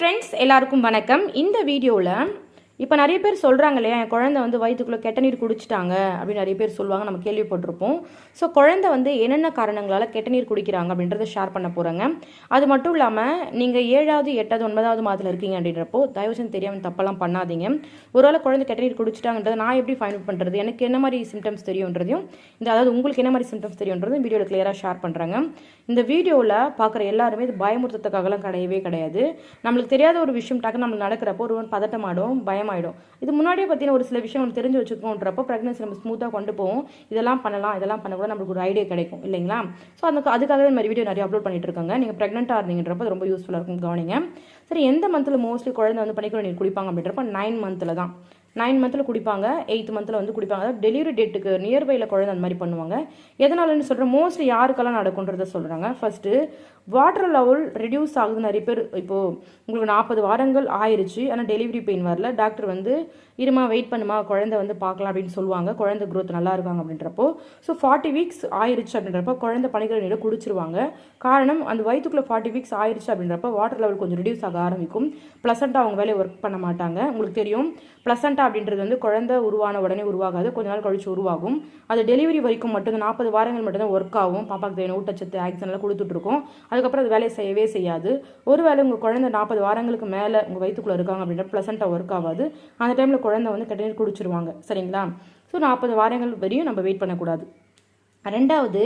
Friends எல்லாருக்கும் வணக்கம். இந்த வீடியோவில் இப்போ நிறைய பேர் சொல்கிறாங்க இல்லையா என் குழந்தை வந்து வயிற்றுக்குள்ளே கெட்ட நீர் குடிச்சிட்டாங்க அப்படின்னு நிறைய பேர் சொல்லுவாங்க நம்ம கேள்விப்பட்டிருப்போம். ஸோ குழந்தை வந்து என்னென்ன காரணங்களால் கெட்ட நீர் குடிக்கிறாங்க அப்படின்றத ஷேர் பண்ண போகிறேங்க அது மட்டும் இல்லாமல் நீங்கள் ஏழாவது எட்டாவது ஒன்பதாவது மாதத்தில் இருக்கீங்க அப்படின்றப்போ தயவு செஞ்சு தெரியாமல் தப்பெல்லாம் பண்ணாதீங்க. ஒருவேளை குழந்தை கெட்ட நீர் குடிச்சிட்டாங்கன்றதை நான் எப்படி ஃபைண்ட் அவுட் பண்ணுறது எனக்கு என்ன மாதிரி சிம்டம்ஸ் தெரியுன்றதையும் இந்த அதாவது உங்களுக்கு என்ன மாதிரி சிம்டம்ஸ் தெரியுன்றதும் வீடியோவில் கிளியராக ஷேர் பண்ணுறாங்க இந்த வீடியோவில் பார்க்குற எல்லாருமே இது பயமுறுத்தத்துக்காகலாம் கிடையவே கிடையாது. நம்மளுக்கு தெரியாத ஒரு விஷயம் டக்கு நம்மளுக்கு நடக்கிறப்போ ஒரு பதட்டமாடும் பயம் ஆயிடும் இது முன்னாடியே பற்றின ஒரு சில விஷயம் நம்ம தெரிஞ்சு வச்சுக்கோன்றப்போ ப்ரெக்னன்சி நம்ம ஸ்மூத்தாக கொண்டு போவோம். இதெல்லாம் பண்ணலாம் இதெல்லாம் பண்ண கூட நம்மளுக்கு ஒரு ஐடியா கிடைக்கும் இல்லைங்களா? ஸோ அதுக்கு அதுக்காக இந்த மாதிரி வீடியோ நிறைய அப்லோட் பண்ணிட்டு இருக்காங்க. நீங்கள் ப்ரெக்னெண்ட்டாக இருந்தீங்கன்றப்போ அது ரொம்ப யூஸ்ஃபுல்லாக இருக்கும் கவனிங்க. சரி எந்த மந்தில் மோஸ்ட்லி குழந்தை வந்து பனிக்குள்ள நீங்கள் குடிப்பாங்க அப்படின்றப்ப நைன் மந்தில் தான். நைன் மந்தில் குடிப்பாங்க எயித் மந்தில் வந்து குடிப்பாங்க. அதாவது டெலிவரி டேட்டுக்கு நியர்பையில் குழந்தை அந்த மாதிரி பண்ணுவாங்க. எதனாலன்னு சொல்கிறேன் மோஸ்ட்லி யாருக்கெல்லாம் நடக்குன்றத சொல்கிறாங்க ஃபஸ்ட்டு வாட்டர் லெவல் ரெடியூஸ் ஆகுது. நிறைய பேர் இப்போது உங்களுக்கு நாற்பது வாரங்கள் ஆயிருச்சு. ஆனால் டெலிவரி பெயின் வரல. டாக்டர் வந்து இருமா வெயிட் பண்ணுமா குழந்தை வந்து பார்க்கலாம் அப்படின்னு சொல்லுவாங்க. குழந்தை குரோத் நல்லா இருக்காங்க அப்படின்றப்போ. ஸோ ஃபார்ட்டி வீக்ஸ் ஆயிருச்சு அப்படின்றப்போ குழந்தை பனிக்கிற நீரை குடிச்சிருவாங்க. காரணம் அந்த வயிற்றுக்குள்ளே ஃபார்ட்டி வீக்ஸ் ஆயிருச்சு அப்படின்றப்ப வாட்டர் லெவல் கொஞ்சம் ரெடியூஸ் ஆக ஆரம்பிக்கும். ப்ளசண்ட்டாக அவங்க வேலையை ஒர்க் பண்ண மாட்டாங்க. உங்களுக்கு தெரியும். ப்ளசண்ட் அப்படின்றது வந்து குழந்தை உருவான உடனே உருவாகாது. கொஞ்ச நாள் கழிச்சு உருவாகும். அது டெலிவரி வரைக்கும் மட்டும் நாற்பது வாரங்கள் மட்டும்தான் ஒர்க் ஆகும். பாப்பாக்கு தேவையான ஊட்டச்சத்து ஆக்சிஜன் எல்லாம் கொடுத்துட்ருக்கோம் அதுக்கப்புறம் அது வேலையை செய்யவே செய்யாது. ஒருவேளை உங்கள் குழந்தை நாற்பது வாரங்களுக்கு மேலே உங்கள் வயிற்றுக்குள்ளே இருக்காங்க அப்படின்னா ப்ளசண்ட்டாக ஒர்க் ஆகாது. அந்த டைமில் குழந்தை வந்து கட்டினீர் குடிச்சிருவாங்க. சரிங்களா? ஸோ நாற்பது வாரங்கள் வரையும் நம்ம வெயிட் பண்ணக்கூடாது. ரெண்டாவது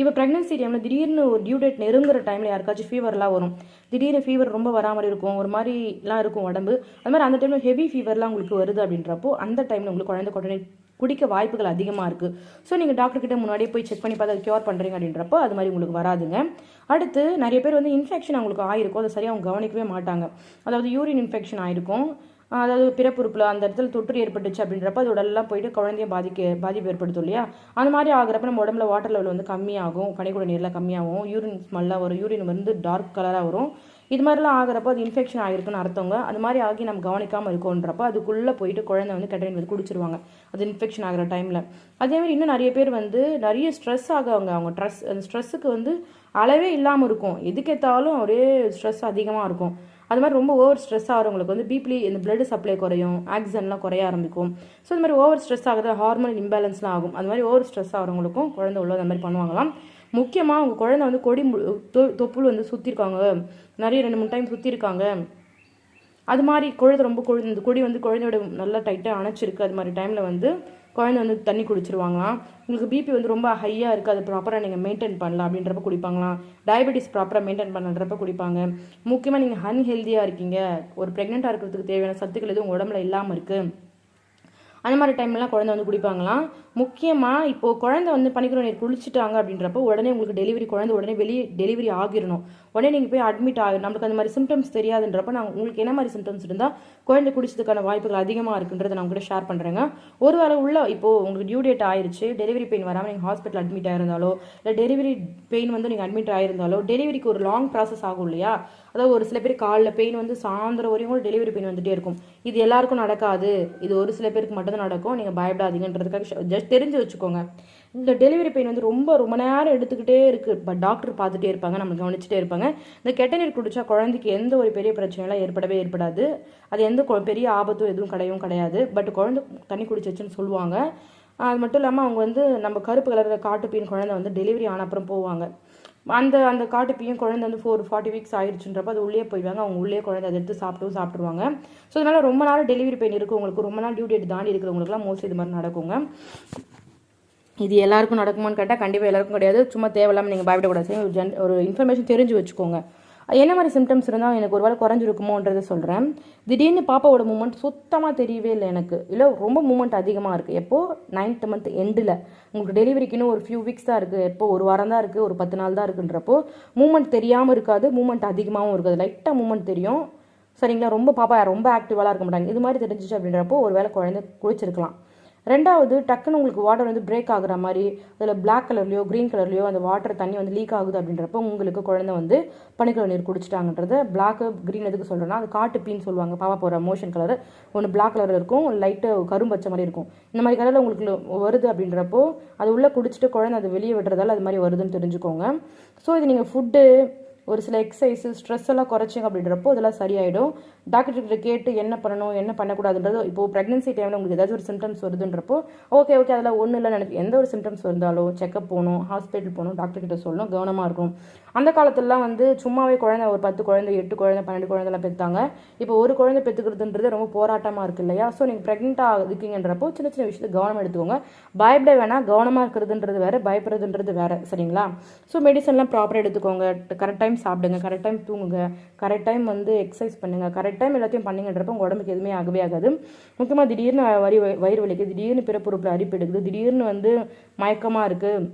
இப்போ ப்ரெக்னன்சி டைமில் திடீர்னு ஒரு டியூ டேட் நெருங்குற டைமில் யாருக்காச்சும் ஃபீவர்லாம் வரும். திடீர்னு ஃபீவர் ரொம்ப வராமல் இருக்கும் ஒரு மாதிரிலாம் இருக்கும் உடம்பு. அது மாதிரி அந்த டைமில் ஹெவி ஃபீவர்லாம் உங்களுக்கு வருது அப்படின்றப்போ அந்த டைமில் உங்களுக்கு குழந்தை குடனே குடிக்க வாய்ப்புகள் அதிகமாக இருக்குது ஸோ நீங்கள் டாக்டர் கிட்ட முன்னாடியே போய் செக் பண்ணி பார்த்து அதை க்யூர் பண்ணுறீங்க அப்படின்றப்போ அது மாதிரி உங்களுக்கு வராதுங்க. அடுத்து நிறைய பேர் வந்து இன்ஃபெக்ஷன் அவங்களுக்கு ஆயிருக்கும். அதை சரியாக அவங்க கவனிக்கவே மாட்டாங்க. அதாவது யூரின் இன்ஃபெக்ஷன் ஆயிருக்கும். அதாவது பிறப்புறுப்பில் அந்த இடத்துல தொற்று ஏற்பட்டுச்சு அப்படின்றப்ப அது எல்லாம் போயிட்டு குழந்தைய பாதிக்க பாதிப்பு ஏற்படுத்தும் இல்லையா? அந்த மாதிரி ஆகிறப்ப நம்ம உடம்புல வாட்டர் லெவல் வந்து கம்மியாகும் பனிக்கூட நீரில் கம்மியாகும் யூரின் ஸ்மெல்லாக வரும் யூரின் வந்து டார்க் கலராக வரும். இது மாதிரிலாம் ஆகிறப்போ அது இன்ஃபெக்ஷன் ஆகிருக்குன்னு அர்த்தவங்க அது மாதிரி ஆகி நம்ம கவனிக்காமல் இருக்கோன்றப்ப அதுக்குள்ளே போயிட்டு குழந்தை வந்து கெட்ட வந்து குடிச்சிருவாங்க. அது இன்ஃபெக்ஷன் ஆகிற டைமில் அதேமாதிரி இன்னும் நிறைய பேர் வந்து நிறைய ஸ்ட்ரெஸ் ஆகவங்க அவங்க ட்ரெஸ் அந்த ஸ்ட்ரெஸ்ஸுக்கு வந்து அளவே இல்லாமல் இருக்கும். எதுக்கேற்றாலும் ஒரே ஸ்ட்ரெஸ் அதிகமாக இருக்கும். அது மாதிரி ரொம்ப ஓவர் ஸ்ட்ரெஸ் ஆகிறவங்களுக்கு வந்து பிபிலி இந்த பிளட் சப்ளை குறையும் ஆக்சிஜன்லாம் குறைய ஆரம்பிக்கும். ஸோ இந்த மாதிரி ஓவர் ஸ்ட்ரெஸ் ஆகிறது ஹார்மோன் இம்பேலன்ஸ்லாம் ஆகும். அது மாதிரி ஓவர் ஸ்ட்ரெஸ் ஆகிறவங்களுக்கும் குழந்தை உள்ள அந்த மாதிரி பண்ணுவாங்களாம். முக்கியமாக அவங்க குழந்தை வந்து கொடி தொ- தொப்புள் வந்து சுற்றிருக்காங்க நிறைய ரெண்டு மூணு டைம் சுற்றிருக்காங்க அது மாதிரி குழந்தை ரொம்ப கொழு இந்த கொடி வந்து குழந்தையோட நல்லா டைட்டாக அணைச்சிருக்கு. அது மாதிரி டைமில் வந்து குழந்தை வந்து தண்ணி குடிச்சிருவாங்களாம். உங்களுக்கு பிபி வந்து ரொம்ப ஹையாக இருக்குது அது ப்ராப்பராக நீங்கள் மெயின்டைன் பண்ணலாம் அப்படின்றப்ப குடிப்பாங்களாம். டயபெட்டிஸ் ப்ராப்பராக மெயின்டைன் பண்ணுறப்ப குடிப்பாங்க. முக்கியமாக நீங்கள் அன்ஹெல்தியாக இருக்கீங்க. ஒரு ப்ரெக்னெண்ட்டாக இருக்கிறதுக்கு தேவையான சத்துக்கள் எதுவும் உடம்புல இல்லாமல் இருக்குது அந்த மாதிரி டைம்லாம் குழந்தை வந்து குடிப்பாங்களாம். முக்கியமாக இப்போது குழந்தை வந்து பனிக்கிற நீர் குளிச்சுட்டாங்க அப்படின்றப்போ உடனே உங்களுக்கு டெலிவரி குழந்தை உடனே வெளியே டெலிவரி ஆகிடணும் உடனே நீங்கள் போய் அட்மிட் ஆகிடும் நம்மளுக்கு அந்த மாதிரி சிம்டம்ஸ் தெரியாதுன்றப்போ நான் உங்களுக்கு என்ன மாதிரி சிம்டம்ஸ் இருந்தால் குழந்தை குடிச்சதுக்கான வாய்ப்புகள் அதிகமாக இருக்குன்றதை நான் கூட ஷேர் பண்ணுறேங்க வாரம் உள்ள இப்போது உங்களுக்கு டியூ டேட் ஆயிடுச்சு டெலிவரி பெயின் வராமல் நீங்கள் ஹாஸ்பிட்டல் அட்மிட் ஆயிருந்தாலோ இல்லை டெலிவரி பெயின் வந்து நீங்கள் அட்மிட் ஆயிருந்தாலோ டெலிவரிக்கு ஒரு லாங் ப்ராசஸ் ஆகும் இல்லையா? அதாவது ஒரு சில பேர் காலில் பெயின் வந்து சாயந்தரம் வரையும் கூட டெலிவரி பெயின் வந்துகிட்டே இருக்கும். இது எல்லாருக்கும் நடக்காது. இது ஒரு சில பேருக்கு மட்டும்தான் நடக்கும். நீங்கள் பயப்படாதீங்கன்றதுக்காக ஜஸ்ட் தெரிஞ்சு வச்சுக்கோங்க. இந்த டெலிவரி பெயின் வந்து ரொம்ப ரொம்ப நேரம் எடுத்துக்கிட்டே இருக்குது பட் டாக்டர் பார்த்துட்டே இருப்பாங்க நம்ம கவனிச்சுட்டே இருப்பாங்க. இந்த கெட்ட நீர் குடித்தா குழந்தைக்கு எந்த ஒரு பெரிய பிரச்சனையெல்லாம் ஏற்படவே ஏற்படாது. அது எந்த கொ- பெரிய ஆபத்தும் எதுவும் கிடையவும் கிடையாது. பட் குழந்தை தண்ணி குடிச்சிச்சுன்னு சொல்லுவாங்க. அது மட்டும் இல்லாமல் அவங்க வந்து நம்ம கருப்பு கலரில் காட்டுப்பீன் குழந்தை வந்து டெலிவரி ஆன அப்புறம் போவாங்க. அந்த அந்த காட்டுப்பையும் குழந்தை வந்து ஃபோர் ஃபார்ட்டி வீக்ஸ் ஆயிடுச்சுன்றப்ப அது உள்ளே போயிடுவாங்க. அவங்க உள்ளே குழந்தை அதை எடுத்து சாப்பிட்டும் சாப்பிட்ருவாங்க ஸோ அதனால ரொம்ப நாள் டெலிவரி பெயின் இருக்கவங்களுக்கு ரொம்ப நாள் டியூ டேட் தாண்டி இருக்கிறவங்களுக்குலாம் மோஸ்ட்லி இது மாதிரி நடக்குங்க. இது எல்லாருக்கும் நடக்குமான்னு கேட்டால் கண்டிப்பாக எல்லாருக்கும் கிடையாது. சும்மா தேவையில்லாமல் நீங்கள் பயப்படக்கூடாது. ஒரு ஜென் ஒரு இன்ஃபர்மேஷன் தெரிஞ்சு வச்சுக்கோங்க. என்ன மாதிரி சிம்டம்ஸ் இருந்தால் எனக்கு ஒரு வேளை குறைஞ்சிருக்குமோன்றதை சொல்கிறேன் திடீர்னு பாப்பாவோட மூமெண்ட் சுத்தமாக தெரியவே இல்லை எனக்கு. இல்லை ரொம்ப மூமெண்ட் அதிகமாக இருக்குது எப்போது நைன்த் மந்த் எண்டில் உங்களுக்கு டெலிவரிக்கு இன்னும் ஒரு ஃபியூ வீக்ஸ் தான் இருக்குது எப்போ? ஒரு வாரம் தான் இருக்குது ஒரு பத்து நாள் தான் இருக்குன்றப்போ மூமெண்ட் தெரியாமல் இருக்காது. மூமெண்ட் அதிகமாகவும் இருக்காது. லைட்டாக மூமெண்ட் தெரியும். சரிங்களா? ரொம்ப பாப்பா ரொம்ப ஆக்டிவாலாம் இருக்க மாட்டாங்க. இது மாதிரி தெரிஞ்சிச்சு அப்படின்றப்போ ஒரு வேளை குழந்தை குளிச்சிருக்கலாம். ரெண்டாவது டக்குன்னு உங்களுக்கு வாட்டர் வந்து பிரேக் ஆகுற மாதிரி அதில் பிளாக் கலர்லையோ க்ரீன் கலர்லையோ அந்த வாட்டர் தண்ணி வந்து லீக் ஆகுது அப்படின்றப்போ உங்களுக்கு குழந்தை வந்து பனிக்கலர் நீர் குடிச்சிட்டாங்கன்றது பிளாக்கு க்ரீன் எதுக்கு சொல்கிறேன்னா அது காட்டு பீன்னு சொல்லுவாங்க. பாப்பா போகிற மோஷன் கலர் ஒன்று பிளாக் கலர் இருக்கும் லைட்டு கரும்பச்சை மாதிரி இருக்கும். இந்த மாதிரி கலரில் உங்களுக்கு வருது அப்படின்றப்போ அது உள்ளே குடிச்சிட்டு குழந்தை அதை வெளியே விடுறதால அது மாதிரி வருதுன்னு தெரிஞ்சுக்கோங்க. ஸோ இது நீங்கள் ஃபுட்டு ஒரு சில எக்ஸசைஸ் ஸ்ட்ரெஸ் எல்லாம் குறைச்சிங்க அப்படின்றப்போ இதெல்லாம் சரியாயிடும். டாக்டர்கிட்ட கேட்டு என்ன பண்ணணும் என்ன பண்ணக்கூடாதுன்றது இப்போ ப்ரெக்னன்சி டைமில் உங்களுக்கு ஏதாச்சும் ஒரு சிம்டம்ஸ் வருதுன்றப்போ ஓகே ஓகே அதில் ஒன்றும் இல்லை நினைக்க எந்த ஒரு சிம்டம்ஸ் இருந்தாலும் செக்கப் போகணும் ஹாஸ்பிட்டல் போகணும் டாக்டர்கிட்ட சொல்லணும் கவனமாக இருக்கும் அந்த காலத்துலலாம் வந்து சும்மாவே குழந்தை ஒரு பத்து குழந்தை எட்டு குழந்தை பன்னெண்டு குழந்தைலாம் பெற்றாங்க இப்போ ஒரு குழந்தை பெற்றுக்கிறதுன்றது ரொம்ப போராட்டமாக இருக்குது இல்லையா? ஸோ நீங்கள் ப்ரெக்னெண்ட்டாக இருக்கீங்கன்றப்போ சின்ன சின்ன விஷயத்தை கவனம் எடுத்துக்கோங்க. பயப்பட வேணாம் கவனமாக இருக்கிறதுன்றது வேறு பயப்படுறதுன்றது வேறு சரிங்களா? ஸோ மெடிசன்லாம் ப்ராப்பராக எடுத்துக்கோங்க. கரெக்ட் டைம் சாப்பிடுங்க கரெக்ட் டைம் தூங்குங்க கரெக்ட் டைம் வந்து எக்ஸசைஸ் பண்ணுங்கள் கரெக்ட் டைம் எல்லாத்தையும் பண்ணிங்கன்றப்போ உங்கள் உடம்புக்கு எதுவுமே ஆகவே ஆகாது. முக்கியமாக திடீர்னு வரி வயிறு வலிக்குது திடீர்னு பிறப்புறுப்பில் அரிப்பு எடுக்குது திடீர்னு வந்து மயக்கமாக இருக்குது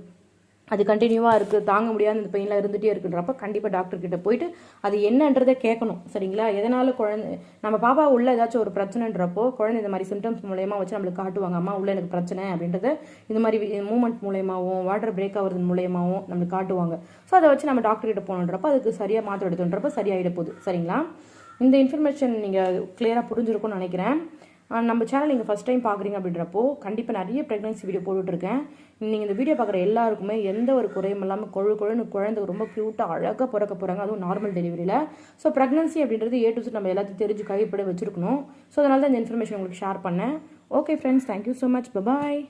அது கண்டினியூவாக இருக்குது தாங்க முடியாத இந்த பெயினில் இருந்துகிட்டே இருக்குன்றப்ப கண்டிப்பாக டாக்டர்கிட்ட போயிட்டு அது என்னன்றதை கேட்கணும் சரிங்களா? எதனால குழந்தை நம்ம பாப்பா உள்ள ஏதாச்சும் ஒரு பிரச்சனைன்றப்போ குழந்தை இந்த மாதிரி சிம்டம்ஸ் மூலயமா வச்சு நம்மளுக்கு காட்டுவாங்க அம்மா உள்ள எனக்கு பிரச்சனை அப்படின்றத இந்த மாதிரி மூமெண்ட் மூலயமாவும் வாட்டர் பிரேக் ஆகிறது மூலயமாவும் நம்மளுக்கு காட்டுவாங்க. ஸோ அதை வச்சு நம்ம டாக்டர்கிட்ட போகணுன்றப்போ அதுக்கு சரியாக மாத்திரை எடுத்துன்றப்போ சரியாகிட போகுது சரிங்களா? இந்த இன்ஃபர்மேஷன் நீங்கள் கிளியராக புரிஞ்சிருக்கும்னு நினைக்கிறேன். நம்ம சேனல் நீங்கள் ஃபஸ்ட் டைம் பார்க்குறீங்க அப்படின்றப்போ கண்டிப்பாக நிறைய ப்ரெக்னன்சி வீடியோ போட்டுட்ருக்கேன் நீங்கள் இந்த வீடியோ பார்க்குற எல்லாருக்குமே எந்த ஒரு குறையும் இல்லாமல் கொழு கொழுன்னு குழந்தை ரொம்ப க்யூட்டாக அழகாக பிறக்க போகிறாங்க அதுவும் நார்மல் டெலிவரியில் ஸோ ப்ரெக்னன்சி அப்படின்றது ஏ டு நம்ம எல்லாத்தையும் தெரிஞ்சு கைப்பட வச்சுருக்கணும். ஸோ அதனால தான் இந்த இன்ஃபர்மேஷன் உங்களுக்கு ஷேர் பண்ணேன். Okay friends thank you so much bye bye